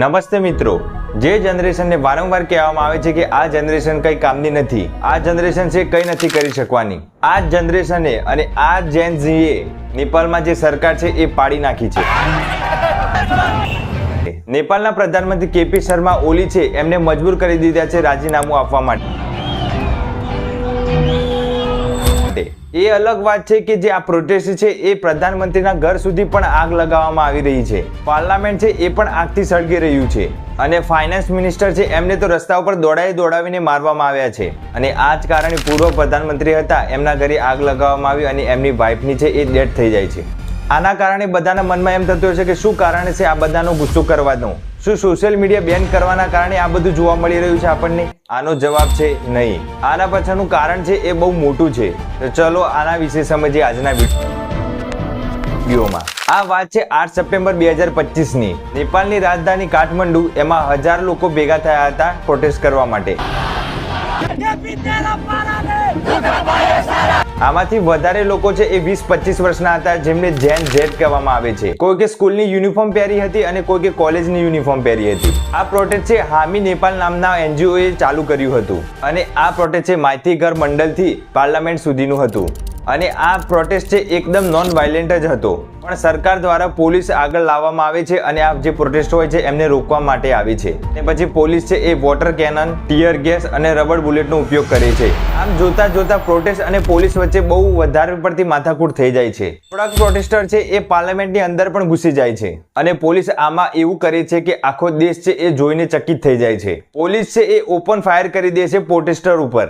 નમસ્તે મિત્રો. જે જનરેશનને વારંવાર કહેવામાં આવે છે કે આ જનરેશન કંઈ કામની નથી, આ જનરેશન છે કંઈ નથી કરી શકવાની. આ જનરેશને અને આ જેન ઝીએ નેપાળમાં જે સરકાર છે એ પાડી નાખી છે. નેપાળના પ્રધાનમંત્રી કેપી શર્મા ઓલી છે, એમને મજબૂર કરી દીધા છે રાજીનામું આપવા માટે. એ અલગ વાત છે કે જે આ પ્રોટેસ્ટ છે એ પ્રધાનમંત્રીના ઘર સુધી પણ આગ લગાવવામાં આવી રહી છે. પાર્લામેન્ટ છે એ પણ આગથી સળગી રહ્યું છે. અને ફાઇનાન્સ મિનિસ્ટર છે એમને તો રસ્તા ઉપર દોડાવી દોડાવીને મારવામાં આવ્યા છે. અને આ જ કારણે પૂર્વ પ્રધાનમંત્રી હતા, એમના ઘરે આગ લગાવવામાં આવી અને એમની વાઇફની છે એ ડેથ થઈ જાય છે. આના કારણે બધાના મનમાં એમ થતું હશે કે શું કારણ છે આ બધાનો ગુસ્સો કરવાનો? શું સોશિયલ મીડિયા બેન કરવાના કારણે આ બધું જોવા મળી રહ્યું છે આપણને આનો જવાબ છે નહીં આના પાછળનું કારણ છે એ બહુ મોટું છે તો ચલો આના વિશે સમજીએ આજના વિડીયોમાં આ વાત છે આઠ સપ્ટેમ્બર બે હજાર પચીસની નેપાળની રાજધાની કાઠમંડુ એમાં હજાર લોકો ભેગા થયા હતા પ્રોટેસ્ટ કરવા માટે આમાંથી વધારે લોકો છે એ વીસ, પચીસ વર્ષના હતા, જેમને જેન ઝેડ કહેવામાં આવે છે. કોઈ કે સ્કૂલની યુનિફોર્મ પહેરી હતી અને કોઈ કે કોલેજની યુનિફોર્મ પહેરી હતી. આ પ્રોટેસ્ટ છે હામી નેપાલ નામના એનજીઓ એ ચાલુ કર્યું હતું. અને આ પ્રોટેસ્ટ છે માહિતી ઘર મંડળથી પાર્લામેન્ટ સુધીનું હતું. અને આ પ્રોટેસ્ટ છે એકદમ નોન વાયલેન્ટ જ હતો. પણ સરકાર દ્વારા પોલીસ આગળ લાવવામાં આવે છે અને આ જે પ્રોટેસ્ટ હોય છે એમને રોકવા માટે આવી છે. અને પછી પોલીસ છે એ વોટર કેનન ટીયર ગેસ અને રબર બુલેટનો ઉપયોગ કરે છે. આમ જોતા જોતા પ્રોટેસ્ટ અને પોલીસ વચ્ચે બહુ વધારે પડતી માથાકૂટ થઈ જાય છે. થોડાક પ્રોટેસ્ટર છે એ પાર્લામેન્ટની અંદર પણ ઘૂસી જાય છે. અને પોલીસ આમાં એવું કરે છે કે આખો દેશ છે એ જોઈને ચકિત થઈ જાય છે. પોલીસ છે એ ઓપન ફાયર કરી દે છે પ્રોટેસ્ટર ઉપર.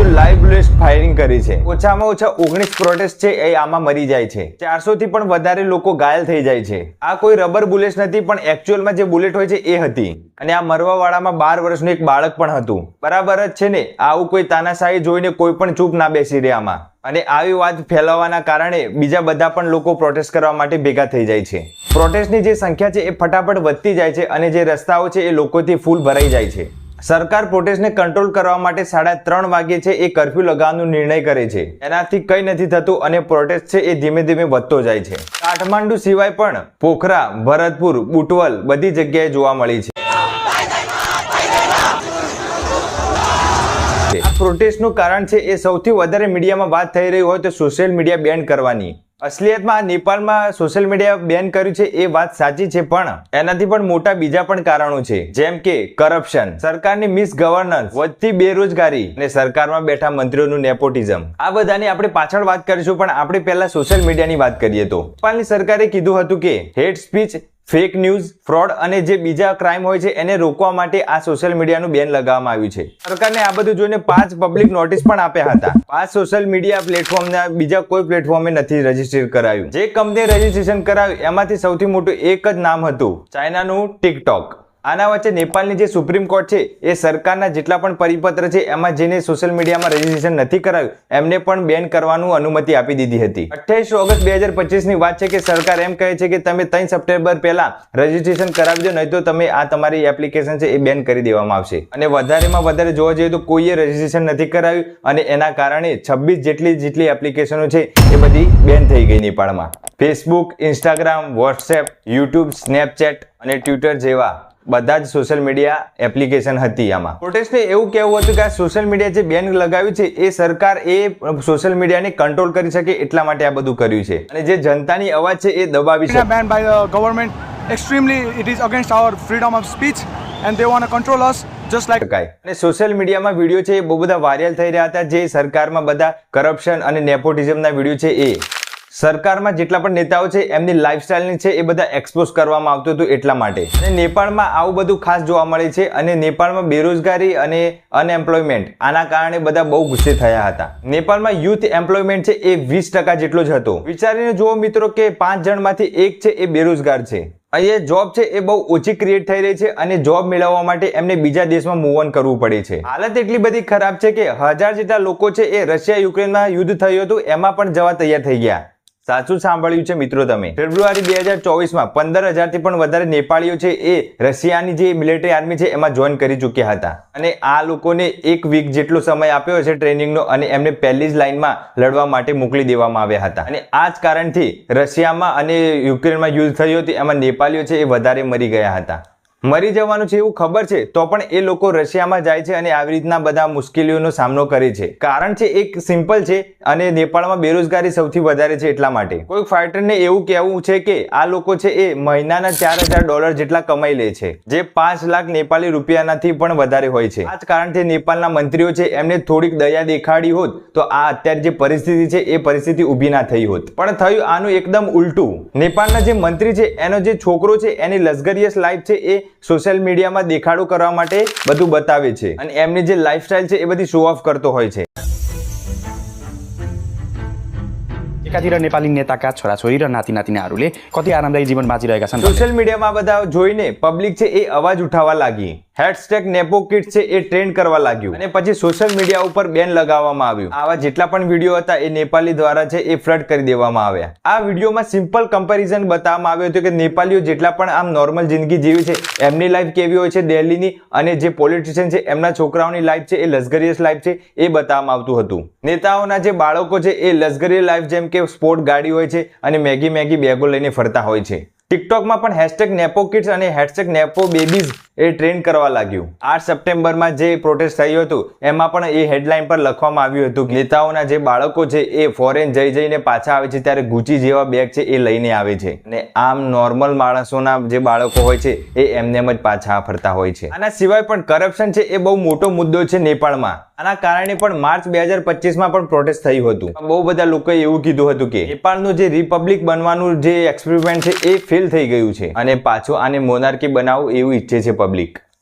સીધું લાઈવ બ્લેસ્ટ ફાયરિંગ કરી છે, ઓછામાં ઓછા ઓગણીસ પ્રોટેસ્ટ છે એ આમાં મરી જાય છે. ચારસો થી પણ વધારે લોકો ઘાયલ થઈ જાય છે. આ કોઈ રબર બુલેટ નથી, પણ એકચ્યુઅલમાં જે બુલેટ હોય છે એ હતી. અને આ મરવા વાળામાં બાર વર્ષનું એક બાળક પણ હતું. બરાબર જ છે ને? આવું કોઈ તાનાશાહી જોઈને કોઈ પણ ચૂપ ના બેસી રહે આમાં. અને આવી વાત ફેલાવવાના કારણે બીજા બધા પણ લોકો પ્રોટેસ્ટ કરવા માટે ભેગા થઈ જાય છે. પ્રોટેસ્ટની જે સંખ્યા છે એ ફટાફટ વધતી જાય છે અને જે રસ્તાઓ છે એ લોકોથી ફૂલ ભરાઈ જાય છે. સરકાર પ્રોટેસ્ટને કંટ્રોલ કરવા માટે સાડા ત્રણ વાગે છે એ કર્ફ્યુ લગાવવાનો નિર્ણય કરે છે. એનાથી કંઈ નથી થતું અને પ્રોટેસ્ટ છે એ ધીમે ધીમે વધતો જાય છે. કાઠમાંડુ સિવાય પણ પોખરા, ભરતપુર, બુટવલ બધી જગ્યાએ જોવા મળી છે. પ્રોટેસ્ટનું કારણ છે એ સૌથી વધારે મીડિયામાં વાત થઈ રહી હોય તો સોશિયલ મીડિયા બેન કરવાની. અસલિયતમાં નેપાળમાં સોશિયલ મીડિયા બેન કર્યું છે એ વાત સાચી છે પણ એનાથી પણ મોટા બીજા પણ કારણો છે. જેમ કે કરપ્શન સરકારની મિસ ગવર્નન્સ વધતી બેરોજગારી અને સરકારમાં બેઠા મંત્રીઓનું નેપોટિઝમ આ બધાની આપણે પાછળ વાત કરીશું, પણ આપણે પહેલા સોશિયલ મીડિયાની વાત કરીએ તો. નેપાળની સરકારે કીધું હતું કે hate speech fake news, fraud અને જે બીજા ક્રાઇમ હોય છે, એને રોકવા માટે આ સોશિયલ મીડિયાનું બેન લગાવવામાં આવ્યું છે. સરકારને આ બધું જોઈને પાંચ પબ્લિક નોટિસ પણ આપ્યા હતા. પાંચ સોશિયલ મીડિયા પ્લેટફોર્મના બીજા કોઈ પ્લેટફોર્મે નથી રજિસ્ટર કરાયું. જે કંપની રજીસ્ટ્રેશન કરાવ્યું, એમાંથી સૌથી મોટું એક જ નામ હતું, ચાઇનાનું ટિકટોક. આના વચ્ચે નેપાળની જે સુપ્રીમ કોર્ટ છે, એ સરકારના જેટલા પણ પરિપત્ર છે, એમાં જેને સોશિયલ મીડિયામાં રજીસ્ટ્રેશન નથી કરાવ્યું એમને પણ બેન કરવાનું અનુમતિ આપી દીધી હતી. અઠ્યાવીસ ઓગસ્ટ બે હજાર પચીસની વાત છે કે સરકાર એમ કહે છે કે તમે ત્રણ સપ્ટેમ્બર પહેલા રજીસ્ટ્રેશન કરાવી દો નહીં તો તમે આ તમારી એપ્લિકેશન છે એ બેન કરી દેવામાં આવશે. અને વધારેમાં વધારે જોવા જઈએ તો કોઈએ રજીસ્ટ્રેશન નથી કરાવ્યું અને એના કારણે છવ્વીસ જેટલી જેટલી એપ્લિકેશનો છે એ બધી બેન થઈ ગઈ નેપાળમાં. Facebook, Instagram, WhatsApp, YouTube, Snapchat અને ટ્વિટર જેવા બધા જ સોશિયલ મીડિયા એપ્લિકેશન હતી આમાં પ્રોટેસ્ટને એવું કહેવું હતું કે આ સોશિયલ મીડિયા જે બેન લગાવ્યું છે એ સરકાર એ સોશિયલ મીડિયાને કંટ્રોલ કરી શકે એટલા માટે આ બધું કર્યું છે અને જે જનતાની અવાજ છે એ દબાવી છે ban by government government. It is against our freedom of speech and they want control us just like like. અને સોશિયલ મીડિયામાં વીડિયો છે એ બહુ બધા વાયરલ થઈ રહ્યા હતા જે સરકારમાં બધા કરપ્શન અને નેપોટિઝમના વીડિયો છે એ સરકારમાં જેટલા પણ નેતાઓ છે, એમની લાઈફસ્ટાઈલની છે, એ બધા એક્સપોઝ કરવામાં આવતું હતું એટલા માટે. અને નેપાળમાં આવું બધું ખાસ જોવા મળે છે અને નેપાળમાં બેરોજગારી અને અનએમ્પ્લોયમેન્ટ આના કારણે બધા બહુ ગુસ્સે થયા હતા. નેપાળમાં યુથ એમ્પ્લોયમેન્ટ છે એ વીસ ટકા જેટલો જ હતો. વિચારીને જુઓ મિત્રો કે પાંચ જણમાંથી એક છે એ બેરોજગાર છે. અહીંયા જોબ છે એ બહુ ઓછી ક્રિએટ થઈ રહી છે અને જોબ મેળવવા માટે એમને બીજા દેશમાં મૂવ ઓન કરવું પડે છે. હાલત એટલી બધી ખરાબ છે કે હજાર જેટલા લોકો છે એ રશિયા યુક્રેનમાં યુદ્ધ થયું હતું, એમાં પણ જવા તૈયાર થઈ ગયા. સાચું સાંભળ્યું છે મિત્રો તમે. ફેબ્રુઆરી બે હજાર ચોવીસમાં પંદર હજારથી પણ વધારે નેપાળીઓ છે એ રશિયાની જે મિલિટરી આર્મી છે એમાં જોઈન કરી ચૂક્યા હતા. અને આ લોકોને એક વીક જેટલો સમય આપ્યો છે ટ્રેનિંગનો અને એમને પહેલી જ લાઇનમાં લડવા માટે મોકલી દેવામાં આવ્યા હતા. અને આ જ કારણથી રશિયામાં અને યુક્રેનમાં યુદ્ધ થયું હતું, એમાં નેપાળીઓ છે એ વધારે મરી ગયા હતા. મરી જવાનું છે એવું ખબર છે, તો પણ એ લોકો રશિયામાં જાય છે અને આવી રીતના બધા મુશ્કેલીઓનો સામનો કરે છે. કારણ છે, એક સિમ્પલ છે અને નેપાળમાં બેરોજગારી સૌથી વધારે છે એટલા માટે. કોઈ ફાઇટરને એવું કહેવું છે કે આ લોકો છે એ મહિનાના ચાર હજાર ડોલર જેટલા કમાઈ લે છે, જે પાંચ લાખ નેપાળી રૂપિયાનાથી પણ વધારે હોય છે. આ જ કારણથી નેપાળના મંત્રીઓ છે, એમને થોડીક દયા દેખાડી હોત, તો આ અત્યારે જે પરિસ્થિતિ છે, એ પરિસ્થિતિ ઊભી ના થઈ હોત. પણ થયું આનું એકદમ ઉલટું. નેપાળના જે મંત્રી છે, એનો જે છોકરો છે, એની લશ્કરીય લાઈફ છે, એ સોશિયલ મીડિયામાં દેખાડો કરવા માટે બધું બતાવે છે. અને એમની જે લાઈફસ્ટાઈલ છે એ બધી શો ઓફ કરતો હોય છે. एकातिर नेपाली नेताका छोराछोरी र नाति नातिनाहरूले कति आरामदायी जीवन बाँचिरहेका छन् सोसियल मिडियामा બધા જોઈને પબ્લિક છે એ અવાજ ઉઠાવવા લાગી હેશટેગ નેપો કિટ છે એ ટ્રેન્ડ કરવા લાગ્યું અને પછી સોશિયલ મીડિયા ઉપર બેન લગાવવામાં આવ્યું। આવા જેટલા પણ વીડિયો હતા એ નેપાલી દ્વારા છે એ ફ્લડ કરી દેવામાં આવ્યા। આ વિડીયોમાં સિમ્પલ કમ્પેરિઝન બતાવવામાં આવ્યું હતું કે નેપાલીઓ જેટલા પણ આમ નોર્મલ જિંદગી જીવી છે એમની લાઈફ કેવી હોય છે દિલ્હીની અને જે પોલિટિશિયન છે એમના છોકરાઓની લાઈફ છે એ લશ્કરીયસ લાઈફ છે એ બતાવવામાં આવતું હતું। નેતાઓના જે બાળકો છે એ લશ્કરીય લાઈફ જેમ કે સ્પોર્ટ ગાડી હોય છે અને મેગી મેગી બેગો લઈને ફરતા હોય છે. ટિકટોકમાં પણ હેશટેગ નેપો કિડ્સ અને હેશટેગ નેપો બેબીઝ એ ટ્રેન્ડ કરવા લાગ્યું. આઠ સપ્ટેમ્બરમાં જે પ્રોટેસ્ટ થયું હતું, એમાં પણ એ હેડલાઇન પર લખવામાં આવ્યું હતું નેતાઓના જે બાળકો છે એ ફોરેન જઈ જઈને પાછા આવે છે ત્યારે ગુચી જેવા બેગ છે એ લઈને આવે છે. અને આમ નોર્મલ માણસોના જે બાળકો હોય છે, એ એમને એમ જ પાછા ફરતા હોય છે. આના સિવાય પણ કરપ્શન છે એ બહુ મોટો મુદ્દો છે નેપાળમાં. આના કારણે પણ માર્ચ બે હજાર પચીસમાં પણ પ્રોટેસ્ટ થયું હતું. બહુ બધા લોકોએ એવું કીધું હતું કે નેપાળનું જે રિપબ્લિક બનવાનું જે એક્સપેરિમેન્ટ છે એ ફેલ થઈ ગયું છે. અને પાછું આને મોનાર્કી બનાવવું એવું ઈચ્છે છે પબ્લિક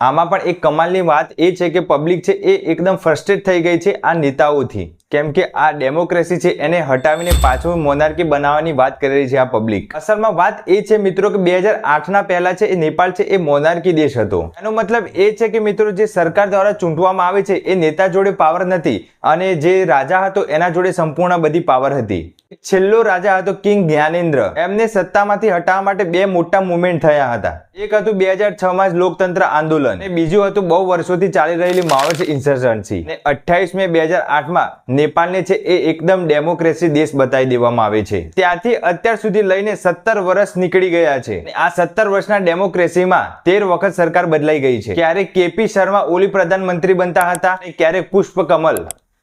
આમાં પણ એક કમાલની વાત એ છે કે પબ્લિક છે એ એકદમ ફ્રસ્ટ્રેટ થઈ ગઈ છે આ નેતાઓથી. કેમ કે આ ડેમોક્રેસી છે એને હટાવીને પાછું મોનાર્કી બનાવવાની વાત કરી રહી છે આ પબ્લિક અસલમાં વાત એ છે મિત્રો કે બે હજાર આઠના પહેલા છે એ નેપાળ છે એ મોનાર્કી દેશ હતો. એનો મતલબ એ છે કે મિત્રો જે સરકાર દ્વારા ચૂંટવામાં આવે છે એ નેતા જોડે પાવર નથી અને જે રાજા હતો એના જોડે સંપૂર્ણ બધી પાવર હતી. છેલ્લો રાજા હતો કિંગ જ્ઞાનેન્દ્ર. એમને સત્તામાંથી હટાવવા માટે બે મોટા મુવમેન્ટ થયા હતા. એક હતું બે હજાર છ માં લોકતંત્ર આંદોલન અને બીજું હતું બહુ વર્ષોથી ચાલી રહેલી માઓસ્ટ ઇન્સર્જન્સી અને અઠ્યાવીસ મે બે હજાર આઠમાં નેપાળને છે એ એકદમ ડેમોક્રેસી દેશ બતાવી દેવામાં આવે છે. ત્યાંથી અત્યાર સુધી લઈને સત્તર વર્ષ નીકળી ગયા છે. આ સત્તર વર્ષના ડેમોક્રેસીમાં તેર વખત સરકાર બદલાઈ ગઈ છે. ક્યારેક કેપી શર્મા ઓલી પ્રધાનમંત્રી બનતા હતા અને ક્યારેક પુષ્પ કમલ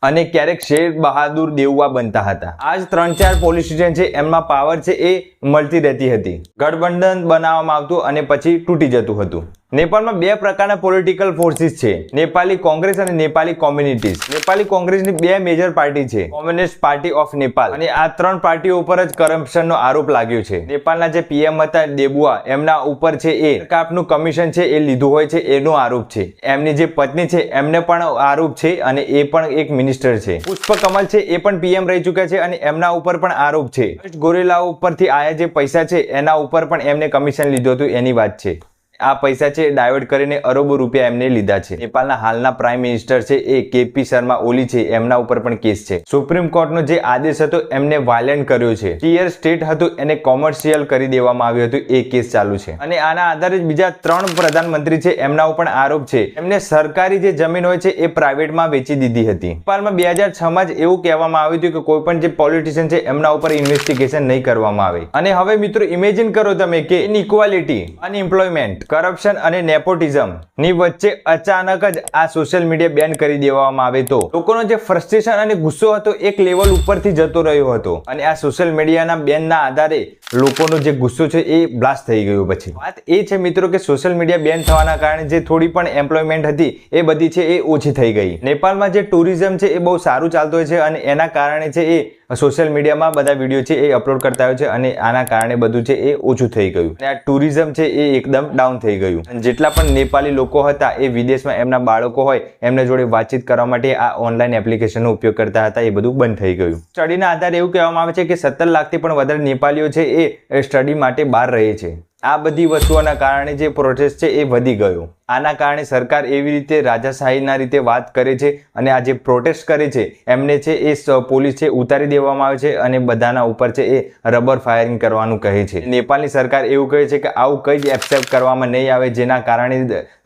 અને ક્યારેક શેર બહાદુર દેવવા બનતા હતા. આ જ ત્રણ ચાર પોલીસ સ્ટેશન છે એમમાં પાવર છે એ મળતી રહેતી હતી. ગઠબંધન બનાવવામાં આવતું અને પછી તૂટી જતું હતું. નેપાળમાં બે પ્રકારના પોલિટિકલ ફોર્સિસ છે. નેપાળી કોંગ્રેસ અને નેપાળી કોમ્યુનિટીઝ નેપાળી કોંગ્રેસની બે મેજર પાર્ટી છે. કોમ્યુનિસ્ટ પાર્ટી ઓફ નેપાળ અને આ ત્રણ પાર્ટીઓ ઉપર જ કરપ્શનનો આરોપ લાગ્યો છે. નેપાળના જે પીએમ હતા, દેબુઆ, એમના ઉપર છે એ કાપનું કમિશન છે, એ લીધું હોય છે, એનો આરોપ છે. એમની જે પત્ની છે, એમને પણ આરોપ છે અને એ પણ એક મિનિસ્ટર છે. પુષ્પ કમલ છે, એ પણ પીએમ રહી ચૂક્યા છે અને એમના ઉપર પણ આરોપ છે. ગોરેલા ઉપરથી આયા જે પૈસા છે, એના ઉપર પણ એમને કમિશન લીધું હતું, એની વાત છે. આ પૈસા છે ડાયવર્ટ કરીને અરબો રૂપિયા એમને લીધા છે. નેપાળના હાલના પ્રાઇમ મિનિસ્ટર છે એ કેપી શર્મા ઓલી છે, એમના ઉપર પણ કેસ છે. સુપ્રીમ કોર્ટનો જે આદેશ હતો એમને વાયલેન્ટ કર્યો છે. ટીયર સ્ટેટ હતું, એને કોમર્શિયલ કરી દેવામાં આવ્યું હતું, એ કેસ ચાલુ છે. અને આના આધારે જ બીજા ત્રણ પ્રધાનમંત્રી છે, એમના ઉપર આરોપ છે. એમને સરકારી જે જમીન હોય છે, એ પ્રાઇવેટમાં વેચી દીધી હતી. નેપાળમાં બે હજાર છ માં જ એવું કહેવામાં આવ્યું હતું કે કોઈ પણ જે પોલિટિશિયન છે, એમના ઉપર ઇન્વેસ્ટિગેશન નહીં કરવામાં આવે. અને હવે મિત્રો ઇમેજિન કરો તમે કે ઇનઇક્વાલિટી અનએમ્પ્લોયમેન્ટ કરપ્શન અને નેપોટિઝમની વચ્ચે અચાનક જ આ સોશિયલ મીડિયા બેન કરી દેવામાં આવે તો. લોકોનો જે ફ્રસ્ટ્રેશન અને ગુસ્સો હતો એક લેવલ ઉપરથી જતો રહ્યો હતો. અને આ સોશિયલ મીડિયાના બેનના આધારે લોકોનો જે ગુસ્સો છે એ બ્લાસ્ટ થઈ ગયો પછી. વાત એ છે મિત્રો કે સોશિયલ મીડિયા બેન થવાના કારણે જે થોડી પણ એમ્પ્લોયમેન્ટ હતી એ બધી છે એ ઓછી થઈ ગઈ. નેપાળમાં જે ટુરિઝમ છે એ બહુ સારું ચાલતું હોય છે અને એના કારણે છે એ સોશિયલ મીડિયામાં બધા વીડિયો છે એ અપલોડ કરતા હોય છે અને આના કારણે બધું છે એ ઓછું થઈ ગયું. અને આ ટુરિઝમ છે એ એકદમ ડાઉન થઈ ગયું. જેટલા પણ નેપાળી લોકો હતા એ વિદેશમાં એમના બાળકો હોય, એમના જોડે વાતચીત કરવા માટે આ ઓનલાઈન એપ્લિકેશનનો ઉપયોગ કરતા હતા, એ બધું બંધ થઈ ગયું. સ્ટડીના આધારે એવું કહેવામાં આવે છે કે સત્તર લાખથી પણ વધારે નેપાળીઓ છે એ સ્ટડી માટે બહાર રહે છે. આ બધી વસ્તુઓના કારણે જે પ્રોટેસ્ટ છે એ વધી ગયો. આના કારણે સરકાર એવી રીતે રાજાશાહીના રીતે વાત કરે છે અને આ જે પ્રોટેસ્ટ કરે છે, એમને છે એ પોલીસ છે ઉતારી દેવામાં આવે છે અને બધાના ઉપર છે એ રબર ફાયરિંગ કરવાનું કહે છે. નેપાળની સરકાર એવું કહે છે કે આવું કંઈ જ એક્સેપ્ટ કરવામાં નહીં આવે જેના કારણે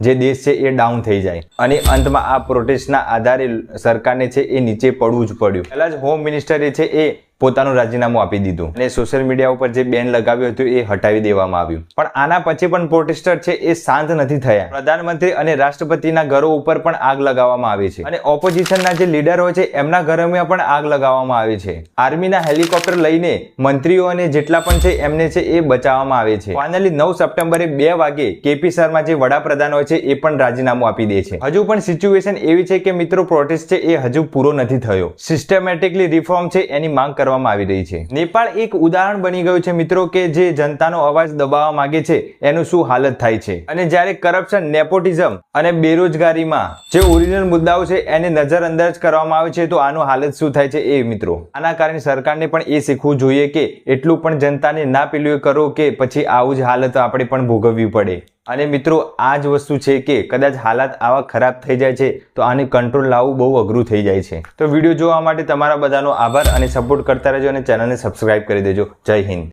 જે દેશ છે એ ડાઉન થઈ જાય. અને અંતમાં આ પ્રોટેસ્ટના આધારે સરકારને છે એ નીચે પડવું જ પડ્યું. પહેલાં જ હોમ મિનિસ્ટરે છે એ પોતાનું રાજીનામું આપી દીધું. અને સોશિયલ મીડિયા ઉપર જે બેન લગાવ્યું હતું એ હટાવી દેવામાં આવ્યું. પણ આના પછી પણ પ્રોટેસ્ટર છે એ શાંત નથી થયા. પ્રધાનમંત્રી અને રાષ્ટ્રપતિના ઘરો ઉપર પણ આગ લગાવવામાં આવી છે. અને ઓપોઝિશનના જે લીડરો છે, એમના ઘરોમાં પણ આગ લગાવવામાં આવી છે. આર્મીના હેલિકોપ્ટર લઈને મંત્રીઓ અને જેટલા પણ છે, એમને છે એ બચાવવામાં આવે છે. ફાઇનલી નવ સપ્ટેમ્બરે બે વાગે કેપી શર્મા જે વડાપ્રધાન હોય છે, એ પણ રાજીનામું આપી દે છે. હજુ પણ સિચ્યુએશન એવી છે કે મિત્રો પ્રોટેસ્ટ છે એ હજુ પૂરો નથી થયો. સિસ્ટમેટિકલી રિફોર્મ છે, એની માંગ કરવામાં આવી રહી છે. નેપાળ એક ઉદાહરણ બની ગયું છે મિત્રો કે જે જનતાનો અવાજ દબાવવા માંગે છે, એનું શું હાલત થાય છે? અને જ્યારે કરપ્શન નેપોટિઝમ અને બેરોજગારીમાં જે ઓરિજિનલ મુદ્દાઓ છે, એને નજરઅંદાજ કરવામાં આવે છે, તો આનું હાલત શું થાય છે એ મિત્રો? આના કારણે સરકારને પણ એ શીખવું જોઈએ કે એટલું પણ જનતાને ના પેલું કરો કે પછી આવું જ હાલત આપણે પણ ભોગવવી પડે. અને મિત્રો, આ જ વસ્તુ છે કે કદાચ હાલાત આવા ખરાબ થઈ જાય છે, તો આને કંટ્રોલ લાવવું બહુ અઘરું થઈ જાય છે. તો વીડિયો જોવા માટે તમારા બધાનો આભાર અને સપોર્ટ કરતા રહેજો અને ચેનલને સબસ્ક્રાઇબ કરી દેજો. જય હિન્દ.